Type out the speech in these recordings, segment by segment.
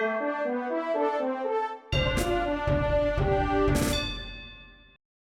Música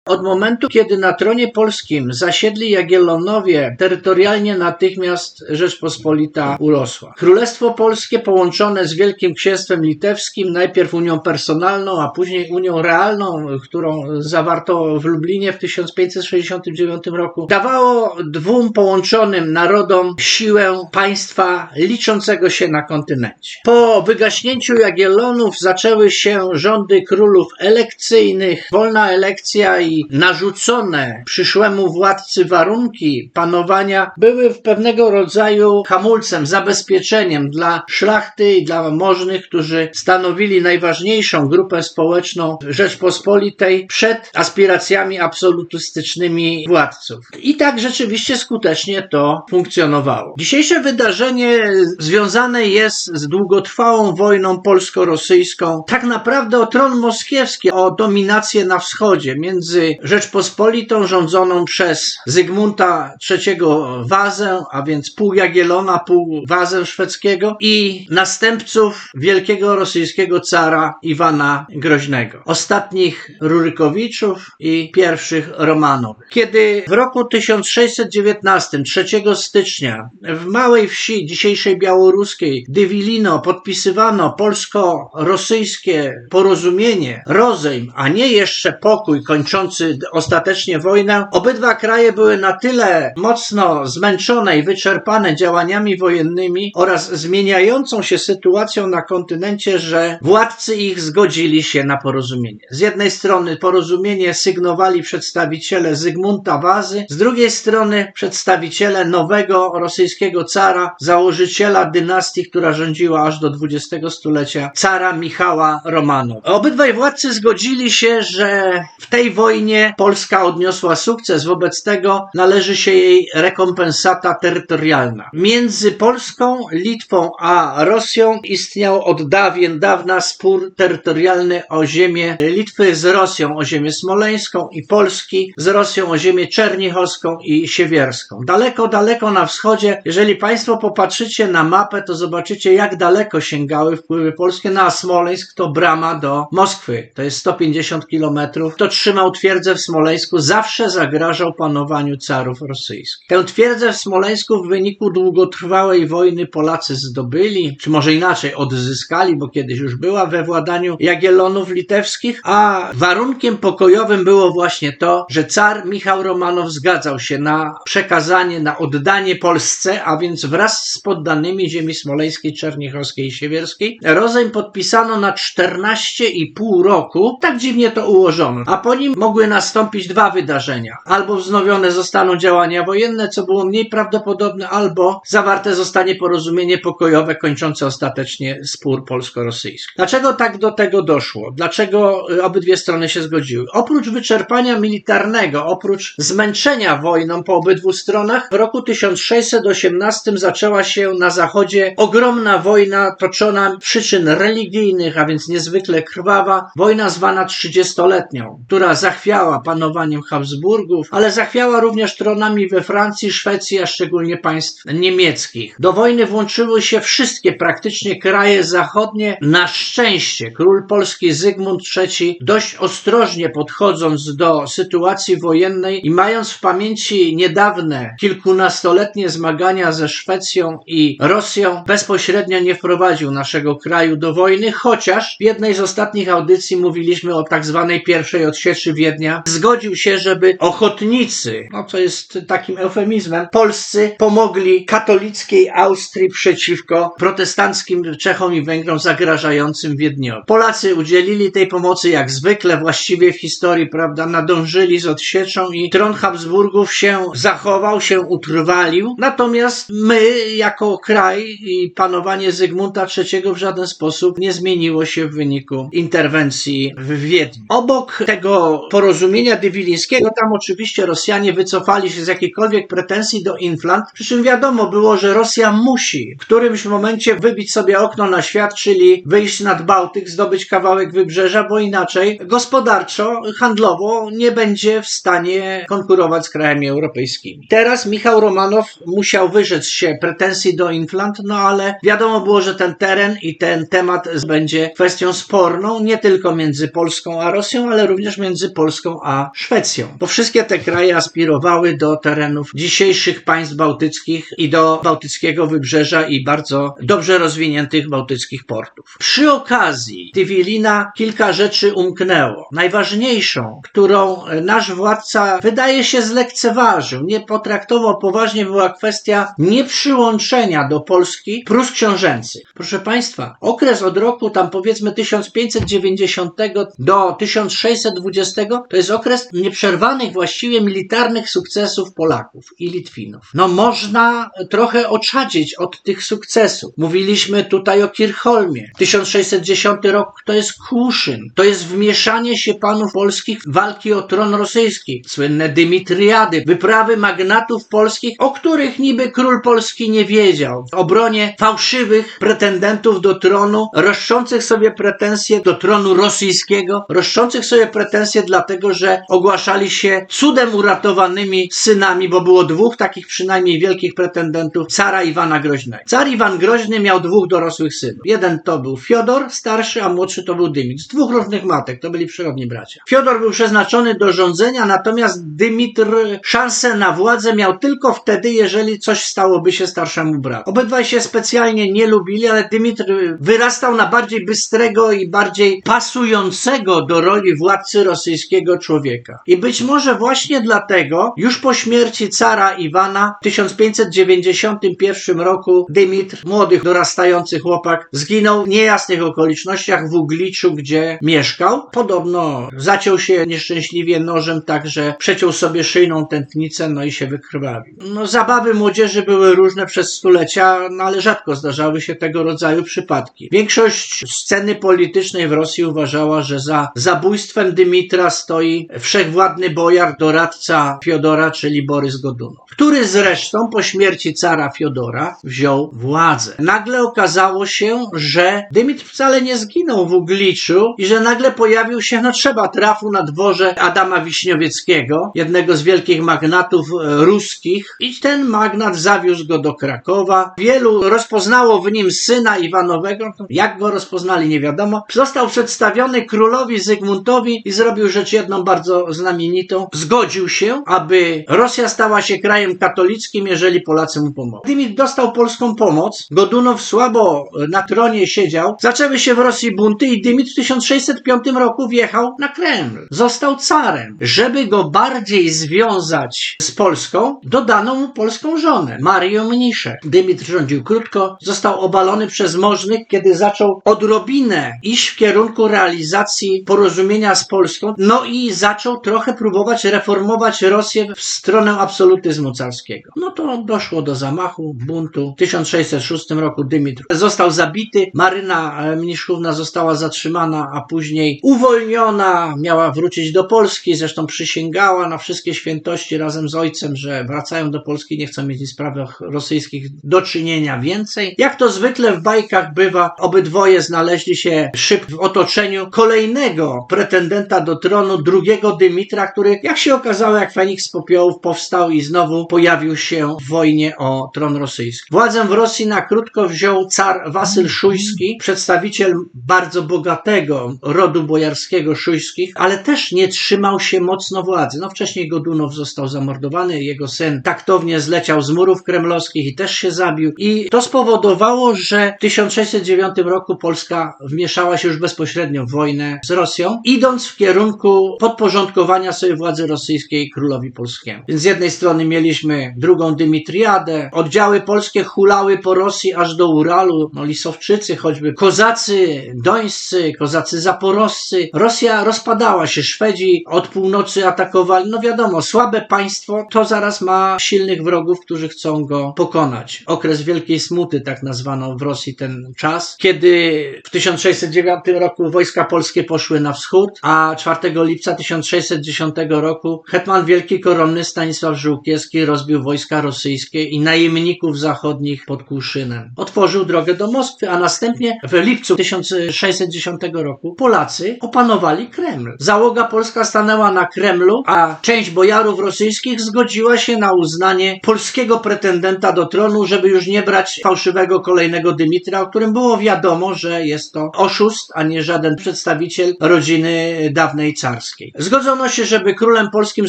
Od momentu, kiedy na tronie polskim zasiedli Jagiellonowie, terytorialnie natychmiast Rzeczpospolita urosła. Królestwo Polskie połączone z Wielkim Księstwem Litewskim, najpierw Unią Personalną, a później Unią Realną, którą zawarto w Lublinie w 1569 roku, dawało dwóm połączonym narodom siłę państwa liczącego się na kontynencie. Po wygaśnięciu Jagiellonów zaczęły się rządy królów elekcyjnych, wolna elekcja i narzucone przyszłemu władcy warunki panowania były w pewnego rodzaju hamulcem, zabezpieczeniem dla szlachty i dla możnych, którzy stanowili najważniejszą grupę społeczną Rzeczpospolitej przed aspiracjami absolutystycznymi władców. I tak rzeczywiście skutecznie to funkcjonowało. Dzisiejsze wydarzenie związane jest z długotrwałą wojną polsko-rosyjską, tak naprawdę o tron moskiewski, o dominację na wschodzie między Rzeczpospolitą rządzoną przez Zygmunta III Wazę, a więc pół Jagielona, pół Wazę szwedzkiego i następców wielkiego rosyjskiego cara Iwana Groźnego. Ostatnich Rurykowiczów i pierwszych Romanowych. Kiedy w roku 1619, 3 stycznia, w małej wsi dzisiejszej białoruskiej Dywilino podpisywano polsko-rosyjskie porozumienie, rozejm, a nie jeszcze pokój kończący ostatecznie wojnę, obydwa kraje były na tyle mocno zmęczone i wyczerpane działaniami wojennymi oraz zmieniającą się sytuacją na kontynencie, że władcy ich zgodzili się na porozumienie. Z jednej strony porozumienie sygnowali przedstawiciele Zygmunta Wazy, z drugiej strony przedstawiciele nowego rosyjskiego cara, założyciela dynastii, która rządziła aż do XX stulecia, cara Michała Romanowa. Obydwaj władcy zgodzili się, że w tej wojnie Polska odniosła sukces, wobec tego należy się jej rekompensata terytorialna. Między Polską, Litwą a Rosją istniał od dawien dawna spór terytorialny o ziemię Litwy z Rosją o ziemię smoleńską i Polski z Rosją o ziemię czernichowską i siewierską. Daleko, daleko na wschodzie, jeżeli Państwo popatrzycie na mapę, to zobaczycie jak daleko sięgały wpływy polskie na Smoleńsk, to brama do Moskwy. To jest 150 kilometrów. To trzymał twierdzę w Smoleńsku, zawsze zagrażał panowaniu carów rosyjskich. Tę twierdzę w Smoleńsku w wyniku długotrwałej wojny Polacy zdobyli, czy może inaczej odzyskali, bo kiedyś już była we władaniu Jagiellonów litewskich, a warunkiem pokojowym było właśnie to, że car Michał Romanow zgadzał się na przekazanie, na oddanie Polsce, a więc wraz z poddanymi ziemi smoleńskiej, czernichowskiej i siewierskiej, rozejm podpisano na 14,5 roku, tak dziwnie to ułożono, a po nim mogły nastąpić dwa wydarzenia. Albo wznowione zostaną działania wojenne, co było mniej prawdopodobne, albo zawarte zostanie porozumienie pokojowe kończące ostatecznie spór polsko-rosyjski. Dlaczego tak do tego doszło? Dlaczego y, obydwie strony się zgodziły? Oprócz wyczerpania militarnego, oprócz zmęczenia wojną po obydwu stronach, w roku 1618 zaczęła się na zachodzie ogromna wojna toczona przyczyn religijnych, a więc niezwykle krwawa, wojna zwana trzydziestoletnią, która zachwiała panowaniem Habsburgów, ale zachwiała również tronami we Francji, Szwecji, a szczególnie państw niemieckich. Do wojny włączyły się wszystkie praktycznie kraje zachodnie. Na szczęście król polski Zygmunt III dość ostrożnie podchodząc do sytuacji wojennej i mając w pamięci niedawne kilkunastoletnie zmagania ze Szwecją i Rosją, bezpośrednio nie wprowadził naszego kraju do wojny, chociaż w jednej z ostatnich audycji mówiliśmy o tak zwanej pierwszej odsieczy Wiednia, zgodził się, żeby ochotnicy, no co jest takim eufemizmem, polscy pomogli katolickiej Austrii przeciwko protestanckim Czechom i Węgrom zagrażającym Wiedniowi. Polacy udzielili tej pomocy jak zwykle, właściwie w historii, prawda, nadążyli z odsieczą i tron Habsburgów się zachował, się utrwalił, natomiast my jako kraj i panowanie Zygmunta III w żaden sposób nie zmieniło się w wyniku interwencji w Wiedniu. Obok tego porozumienia porozumienia dywilińskiego. Tam oczywiście Rosjanie wycofali się z jakichkolwiek pretensji do Inflant, przy czym wiadomo było, że Rosja musi w którymś momencie wybić sobie okno na świat, czyli wyjść nad Bałtyk, zdobyć kawałek wybrzeża, bo inaczej gospodarczo, handlowo nie będzie w stanie konkurować z krajami europejskimi. Teraz Michał Romanow musiał wyrzec się pretensji do Inflant, no ale wiadomo było, że ten teren i ten temat będzie kwestią sporną nie tylko między Polską a Rosją, ale również między Polską a Szwecją. Bo wszystkie te kraje aspirowały do terenów dzisiejszych państw bałtyckich i do bałtyckiego wybrzeża i bardzo dobrze rozwiniętych bałtyckich portów. Przy okazji Tywilina kilka rzeczy umknęło. Najważniejszą, którą nasz władca wydaje się zlekceważył, nie potraktował poważnie, była kwestia nieprzyłączenia do Polski Prus książęcych. Proszę Państwa, okres od roku tam powiedzmy 1590 do 1620 to jest okres nieprzerwanych właściwie militarnych sukcesów Polaków i Litwinów. No można trochę oczadzić od tych sukcesów. Mówiliśmy tutaj o Kirchholmie. 1610 rok to jest Kłuszyn. To jest wmieszanie się panów polskich w walki o tron rosyjski. Słynne Dymitriady, wyprawy magnatów polskich, o których niby król polski nie wiedział. W obronie fałszywych pretendentów do tronu, roszczących sobie pretensje do tronu rosyjskiego, roszczących sobie pretensje dlatego, że ogłaszali się cudem uratowanymi synami, bo było dwóch takich przynajmniej wielkich pretendentów, cara Iwana Groźnego. Car Iwan Groźny miał dwóch dorosłych synów. Jeden to był Fiodor, starszy, a młodszy to był Dymitr. Z dwóch różnych matek, to byli przyrodni bracia. Fiodor był przeznaczony do rządzenia, natomiast Dymitr szansę na władzę miał tylko wtedy, jeżeli coś stałoby się starszemu bratu. Obydwaj się specjalnie nie lubili, ale Dymitr wyrastał na bardziej bystrego i bardziej pasującego do roli władcy rosyjskiego człowieka. I być może właśnie dlatego, już po śmierci cara Iwana w 1591 roku Dymitr, młody, dorastający chłopak, zginął w niejasnych okolicznościach w Ugliczu, gdzie mieszkał. Podobno zaciął się nieszczęśliwie nożem tak, że przeciął sobie szyjną tętnicę, no i się wykrwawił. No, zabawy młodzieży były różne przez stulecia, no ale rzadko zdarzały się tego rodzaju przypadki. Większość sceny politycznej w Rosji uważała, że za zabójstwem Dymitra stoi wszechwładny bojar, doradca Fiodora, czyli Borys Godunow, który zresztą po śmierci cara Fiodora wziął władzę. Nagle okazało się, że Dymitr wcale nie zginął w Ugliczu i że nagle pojawił się, no trzeba trafu na dworze Adama Wiśniowieckiego, jednego z wielkich magnatów e, ruskich i ten magnat zawiózł go do Krakowa. Wielu rozpoznało w nim syna Iwanowego, jak go rozpoznali nie wiadomo. Został przedstawiony królowi Zygmuntowi i zrobił rzecz jedną bardzo znamienitą. Zgodził się, aby Rosja stała się krajem katolickim, jeżeli Polacy mu pomogą. Dymitr dostał polską pomoc, Godunow słabo na tronie siedział, zaczęły się w Rosji bunty i Dymitr w 1605 roku wjechał na Kreml. Został carem. Żeby go bardziej związać z Polską, dodano mu polską żonę, Marię Mniszek. Dymitr rządził krótko, został obalony przez możnych, kiedy zaczął odrobinę iść w kierunku realizacji porozumienia z Polską, no i zaczął trochę próbować reformować Rosję w stronę absolutyzmu carskiego. No to doszło do zamachu, buntu. W 1606 roku Dymitr został zabity, Maryna e, Mniszkówna została zatrzymana, a później uwolniona, miała wrócić do Polski, zresztą przysięgała na wszystkie świętości razem z ojcem, że wracają do Polski, nie chcą mieć w sprawach rosyjskich do czynienia więcej. Jak to zwykle w bajkach bywa, obydwoje znaleźli się szyb w otoczeniu kolejnego pretendenta do tronu, drugiego Dymitra, który, jak się okazało, jak Feniks z popiołów powstał i znowu pojawił się w wojnie o tron rosyjski. Władzę w Rosji na krótko wziął car Wasyl Szujski, przedstawiciel bardzo bogatego rodu bojarskiego Szujskich, ale też nie trzymał się mocno władzy. No wcześniej Godunow został zamordowany, jego syn taktownie zleciał z murów kremlowskich i też się zabił. I to spowodowało, że w 1609 roku Polska wmieszała się już bezpośrednio w wojnę z Rosją, idąc w kierunku podporządkowania sobie władzy rosyjskiej królowi polskiemu. Więc z jednej strony mieliśmy drugą Dymitriadę, oddziały polskie hulały po Rosji aż do Uralu, no Lisowczycy choćby, kozacy dońscy, kozacy zaporoscy. Rosja rozpadała się, Szwedzi od północy atakowali. No wiadomo, słabe państwo to zaraz ma silnych wrogów, którzy chcą go pokonać. Okres Wielkiej Smuty, tak nazwano w Rosji ten czas, kiedy w 1609 roku wojska polskie poszły na wschód, a 4 lipca lipca 1610 roku hetman wielki koronny Stanisław Żółkiewski rozbił wojska rosyjskie i najemników zachodnich pod Kłuszynem. Otworzył drogę do Moskwy, a następnie w lipcu 1610 roku Polacy opanowali Kreml. Załoga polska stanęła na Kremlu, a część bojarów rosyjskich zgodziła się na uznanie polskiego pretendenta do tronu, żeby już nie brać fałszywego kolejnego Dymitra, o którym było wiadomo, że jest to oszust, a nie żaden przedstawiciel rodziny dawnej carskiej. Zgodzono się, żeby królem polskim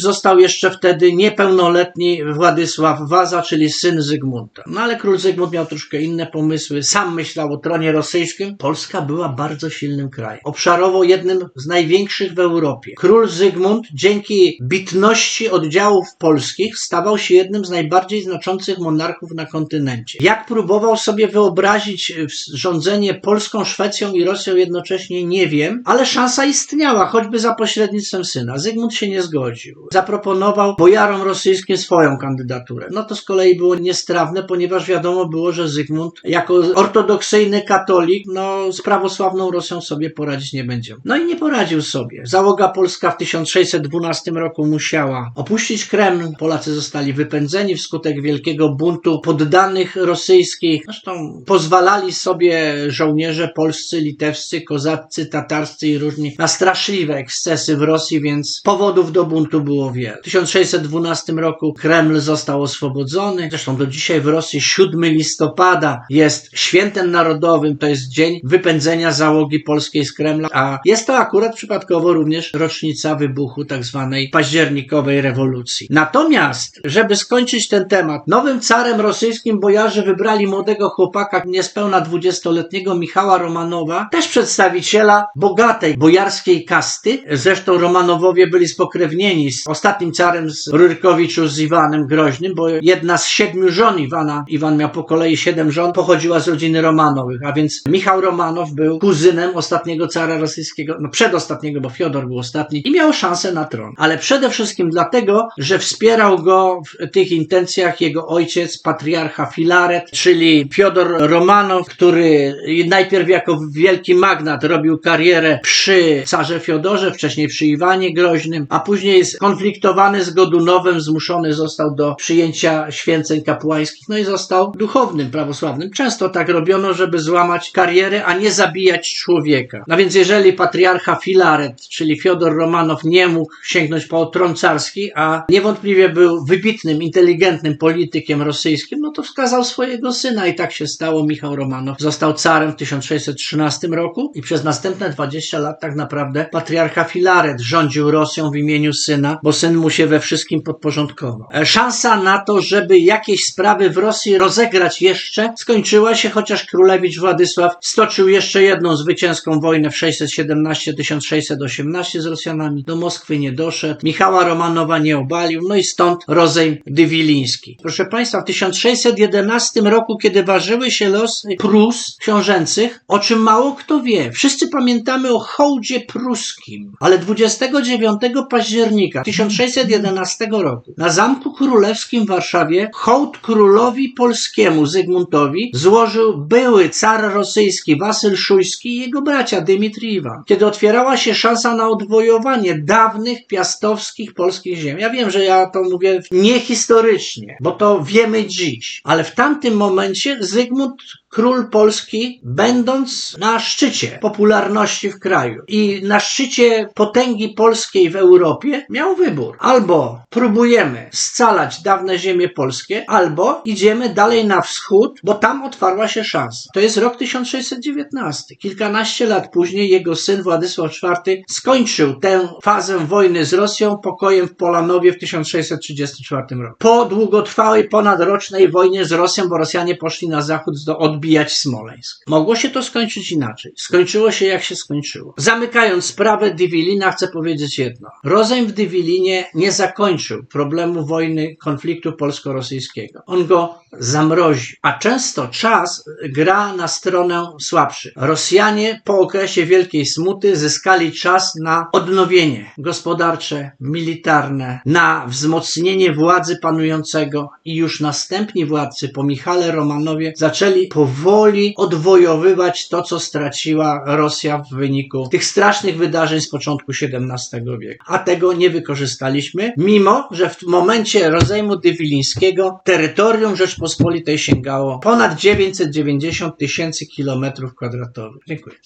został jeszcze wtedy niepełnoletni Władysław Waza, czyli syn Zygmunta. No ale król Zygmunt miał troszkę inne pomysły, sam myślał o tronie rosyjskim. Polska była bardzo silnym krajem. Obszarowo jednym z największych w Europie. Król Zygmunt dzięki bitności oddziałów polskich stawał się jednym z najbardziej znaczących monarchów na kontynencie. Jak próbował sobie wyobrazić rządzenie Polską, Szwecją i Rosją jednocześnie, nie wiem, ale szansa istniała, choćby za pośrednictwem syna. Zygmunt się nie zgodził. Zaproponował bojarom rosyjskim swoją kandydaturę. No to z kolei było niestrawne, ponieważ wiadomo było, że Zygmunt jako ortodoksyjny katolik, no z prawosławną Rosją sobie poradzić nie będzie. No i nie poradził sobie. Załoga polska w 1612 roku musiała opuścić Kreml. Polacy zostali wypędzeni wskutek wielkiego buntu poddanych rosyjskich. Zresztą pozwalali sobie żołnierze polscy, litewscy, kozaccy, tatarscy i różni na straszliwe ekscesy w Rosji, więc powodów do buntu było wiele. W 1612 roku Kreml został oswobodzony. Zresztą do dzisiaj w Rosji 7 listopada jest świętem narodowym, to jest dzień wypędzenia załogi polskiej z Kremla, a jest to akurat przypadkowo również rocznica wybuchu tak zwanej październikowej rewolucji. Natomiast, żeby skończyć ten temat, nowym carem rosyjskim bojarzy wybrali młodego chłopaka, niespełna 20-letniego Michała Romanowa, też przedstawiciela bogatej bojarskiej kasty. Zresztą Romanowowie byli spokrewnieni z ostatnim carem z Rurkowiczu z Iwanem Groźnym, bo jedna z siedmiu żon Iwana, Iwan miał po kolei siedem żon, pochodziła z rodziny Romanowych, a więc Michał Romanow był kuzynem ostatniego cara rosyjskiego, no przedostatniego, bo Fiodor był ostatni i miał szansę na tron. Ale przede wszystkim dlatego, że wspierał go w tych intencjach jego ojciec, patriarcha Filaret, czyli Fiodor Romanow, który najpierw jako wielki magnat robił karierę przy carze Fiodorze, wcześniej przy Iwanie Groźnym, a później skonfliktowany z Godunowem zmuszony został do przyjęcia święceń kapłańskich, no i został duchownym prawosławnym. Często tak robiono, żeby złamać karierę, a nie zabijać człowieka. No więc jeżeli patriarcha Filaret, czyli Fiodor Romanow nie mógł sięgnąć po tron carski, a niewątpliwie był wybitnym, inteligentnym politykiem rosyjskim, no to wskazał swojego syna i tak się stało. Michał Romanow został carem w 1613 roku i przez następne 20 lat tak naprawdę patriarcha Filaret rządził Rosją w imieniu syna, bo syn mu się we wszystkim podporządkował. E, Szansa na to, żeby jakieś sprawy w Rosji rozegrać jeszcze, skończyła się, chociaż królewicz Władysław stoczył jeszcze jedną zwycięską wojnę w 617-1618 z Rosjanami. Do Moskwy nie doszedł. Michała Romanowa nie obalił, no i stąd rozejm dywiliński. Proszę Państwa, w 1611 roku, kiedy ważyły się losy Prus książęcych, o czym mało kto wie, wszyscy pamiętamy o hołdzie pruskim, ale 29 października 1611 roku na Zamku Królewskim w Warszawie hołd królowi polskiemu Zygmuntowi złożył były car rosyjski Wasyl Szujski i jego bracia Dymitri Iwan. Kiedy otwierała się szansa na odwojowanie dawnych piastowskich polskich ziem. Ja wiem, że ja to mówię niehistorycznie, bo to wiemy dziś, ale w tamtym momencie Zygmunt król Polski, będąc na szczycie popularności w kraju i na szczycie potęgi polskiej w Europie, miał wybór. Albo próbujemy scalać dawne ziemie polskie, albo idziemy dalej na wschód, bo tam otwarła się szansa. To jest rok 1619. Kilkanaście lat później jego syn Władysław IV skończył tę fazę wojny z Rosją pokojem w Polanowie w 1634 roku. Po długotrwałej, ponadrocznej wojnie z Rosją, bo Rosjanie poszli na zachód do odbijać Smoleńsk. Mogło się to skończyć inaczej. Skończyło się jak się skończyło. Zamykając sprawę Dywilina, chcę powiedzieć jedno. Rozejm w Dywilinie nie zakończył problemu wojny, konfliktu polsko-rosyjskiego. On go zamroził. A często czas gra na stronę słabszych. Rosjanie po okresie wielkiej smuty zyskali czas na odnowienie gospodarcze, militarne, na wzmocnienie władzy panującego i już następni władcy po Michale Romanowie zaczęli powoli odwojowywać to, co straciła Rosja w wyniku tych strasznych wydarzeń z początku XVII wieku. A tego nie wykorzystaliśmy, mimo że w momencie rozejmu Dywilińskiego terytorium Rzeczpospolitej sięgało ponad 990 tysięcy kilometrów kwadratowych. Dziękuję.